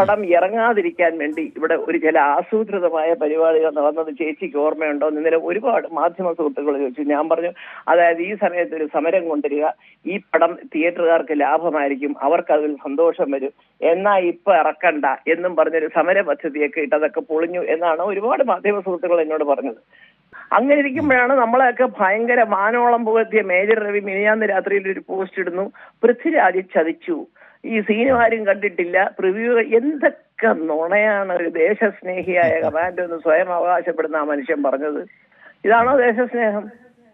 പടം ഇറങ്ങാതിരിക്കാൻ വേണ്ടി ഇവിടെ ഒരു ചില ആസൂത്രിതമായ പരിപാടികൾ നടന്നത് ചേച്ചിക്ക് ഓർമ്മയുണ്ടോ ഇന്നലെ ഒരുപാട് മാധ്യമ സുഹൃത്തുക്കൾ ചോദിച്ചു. ഞാൻ പറഞ്ഞു അതായത് ഈ സമയത്ത് ഒരു സമരം കൊണ്ടുവരിക. ഈ പടം തിയേറ്ററുകാർക്ക് ലാഭമായിരിക്കും. അവർക്ക് അതിൽ സന്തോഷം വരും. എന്നാ ഇപ്പൊ ഇറക്കണ്ട എന്നും പറഞ്ഞൊരു സമര പദ്ധതിയൊക്കെ ഇട്ടതൊക്കെ പൊളിഞ്ഞു എന്നാണ് ഒരുപാട് മാധ്യമ സുഹൃത്തുക്കൾ എന്നോട് പറഞ്ഞത്. അങ്ങനെ ഇരിക്കുമ്പോഴാണ് നമ്മളെയൊക്കെ ഭയങ്കര മാനോളം പുകത്തിയ മേജർ രവി മിനിയാന്ന് രാത്രിയിൽ ഒരു പോസ്റ്റ് ഇടുന്നു. പൃഥ്വിരാജ് ചതിച്ചു. ഈ സീനും ആരും കണ്ടിട്ടില്ല. പ്രിവ്യൂ എന്തൊക്കെ നുണയാണ് ഒരു ദേശസ്നേഹിയായ കമാൻഡോ എന്ന് സ്വയം അവകാശപ്പെടുന്ന ആ മനുഷ്യൻ പറഞ്ഞത്. ഇതാണോ ദേശസ്നേഹം?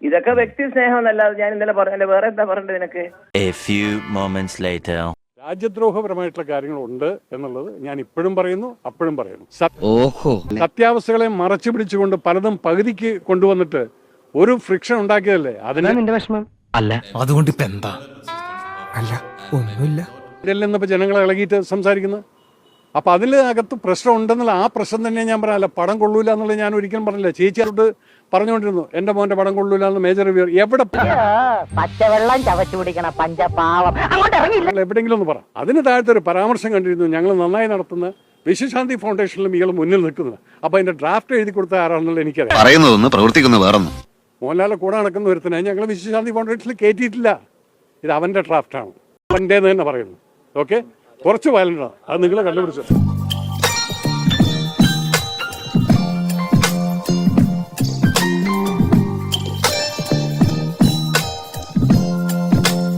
ഇതൊക്കെ വ്യക്തി സ്നേഹം എന്നല്ലാതെ ഞാൻ ഇന്നലെ പറഞ്ഞല്ലേ. വേറെ എന്താ പറഞ്ഞത് നിനക്ക്? A few moments later. രാജ്യദ്രോഹപരമായിട്ടുള്ള കാര്യങ്ങളുണ്ട് എന്നുള്ളത് ഞാൻ ഇപ്പോഴും പറയുന്നു അപ്പോഴും പറയുന്നു. ഓഹോ. സത്യാവസ്ഥകളെ മറച്ചു പിടിച്ചുകൊണ്ട് പലതും പകുതിക്ക് കൊണ്ടുവന്നിട്ട് ഒരു ഫ്രിക്ഷൻ ഉണ്ടാക്കിയതല്ലേ? അതിനാ നിന്റെ വിഷമം. അല്ല. അതുകൊണ്ട് ഇപ്പൊ എന്താ അല്ല ഒന്നുമില്ല. ഇപ്പൊ ജനങ്ങളെ ഇളകിയിട്ട് സംസാരിക്കുന്നത്? അപ്പോൾ അതിനകത്ത് പ്രശ്നം ഉണ്ടെന്നുള്ള ആ പ്രശ്നം തന്നെ ഞാൻ പറയാനല്ല പടം കൊള്ളൂല എന്നുള്ളത് ഞാൻ ഒരിക്കലും പറഞ്ഞില്ല. ചേച്ചി അവരോട് പറഞ്ഞുകൊണ്ടിരുന്നു എന്റെ മോന്റെ പടം കൊള്ളൂല എന്ന് മേജർ റിവ്യൂ. എവിടെ പച്ചവെള്ളം ചവച്ചു പിടിക്കണം പഞ്ചപാവം. അങ്ങോട്ട് ഇറങ്ങില്ല നിങ്ങൾ എവിടെയെങ്കിലും ഒന്ന് പറ. അതിന് താഴത്തെ ഒരു പരാമർശം കണ്ടിരുന്നു ഞങ്ങൾ നന്നായി നടത്തുന്ന വിശ്വശാന്തി ഫൗണ്ടേഷനിലും ഇയാൾ മുന്നിൽ നിൽക്കുന്നത്. അപ്പോൾ അതിന്റെ ഡ്രാഫ്റ്റ് എഴുതി കൊടുത്ത ആരാണെന്നുള്ള എനിക്കറിയാം. പറയുന്നതൊന്ന് പ്രവർത്തിക്കുന്ന വേറൊന്നും. മോഹൻലാലെ കൂടെ നടക്കുന്ന ഒരുത്തനെ. ഞങ്ങൾ വിശ്വശാന്തി ഫൗണ്ടേഷനിൽ കയറ്റിയിട്ടില്ല ഇത് അവന്റെ ഡ്രാഫ്റ്റാണ്. അവന്റെ തന്നെ പറയുന്നു. ഓക്കെ? കുറച്ച് വയലന്റാണ് അത് നിങ്ങൾ കണ്ടുപിടിച്ചു.